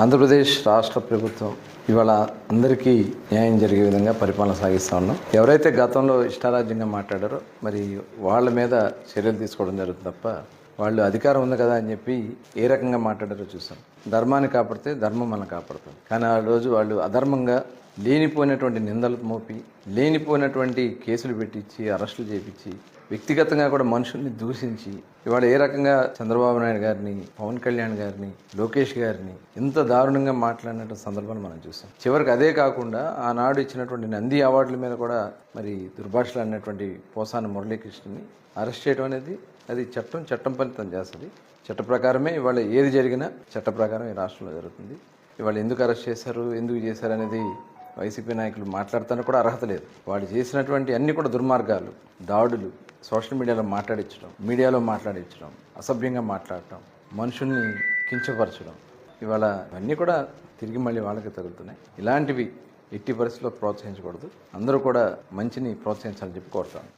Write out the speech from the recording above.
ఆంధ్రప్రదేశ్ రాష్ట్ర ప్రభుత్వం ఇవాళ అందరికీ న్యాయం జరిగే విధంగా పరిపాలన సాగిస్తూ ఉన్నాం. ఎవరైతే గతంలో ఇష్టారాజ్యంగా మాట్లాడారో మరి వాళ్ళ మీద చర్యలు తీసుకోవడం జరుగుతుంది తప్ప వాళ్ళు అధికారం ఉంది కదా అని చెప్పి ఏ రకంగా మాట్లాడారో చూసాం. ధర్మాన్ని కాపాడితే ధర్మం మనం కాపాడుతుంది. కానీ ఆ రోజు వాళ్ళు అధర్మంగా లేనిపోయినటువంటి నిందలు మోపి లేనిపోయినటువంటి కేసులు పెట్టించి అరెస్టులు చేపించి వ్యక్తిగతంగా కూడా మనుషుల్ని దూషించి ఇవాళ ఏ రకంగా చంద్రబాబు నాయుడు గారిని పవన్ కళ్యాణ్ గారిని లోకేష్ గారిని ఇంత దారుణంగా మాట్లాడిన సందర్భాన్ని మనం చూసాం. చివరికి అదే కాకుండా ఆనాడు ఇచ్చినటువంటి నంది అవార్డుల మీద కూడా మరి దుర్భాషలు అన్నటువంటి పోసాన మురళీకృష్ణని అరెస్ట్ చేయడం అనేది అది చట్టం చట్టం ఫలితం చేస్తుంది. చట్ట ప్రకారమే ఇవాళ ఏది జరిగినా చట్ట ప్రకారం ఈ రాష్ట్రంలో జరుగుతుంది. ఇవాళ ఎందుకు అరెస్ట్ చేశారు ఎందుకు చేశారు అనేది వైసీపీ నాయకులు మాట్లాడతానికి కూడా అర్హత లేదు. వాళ్ళు చేసినటువంటి అన్ని కూడా దుర్మార్గాలు దాడులు సోషల్ మీడియాలో మాట్లాడించడం మీడియాలో మాట్లాడించడం అసభ్యంగా మాట్లాడటం మనుషుల్ని కించపరచడం ఇవాళ ఇవన్నీ కూడా తిరిగి మళ్ళీ వాళ్ళకి తగులుతున్నాయి. ఇలాంటివి ఎట్టి పరిస్థితుల్లో ప్రోత్సహించకూడదు. అందరూ కూడా మంచిని ప్రోత్సహించాలని చెప్పి కోరుతాను.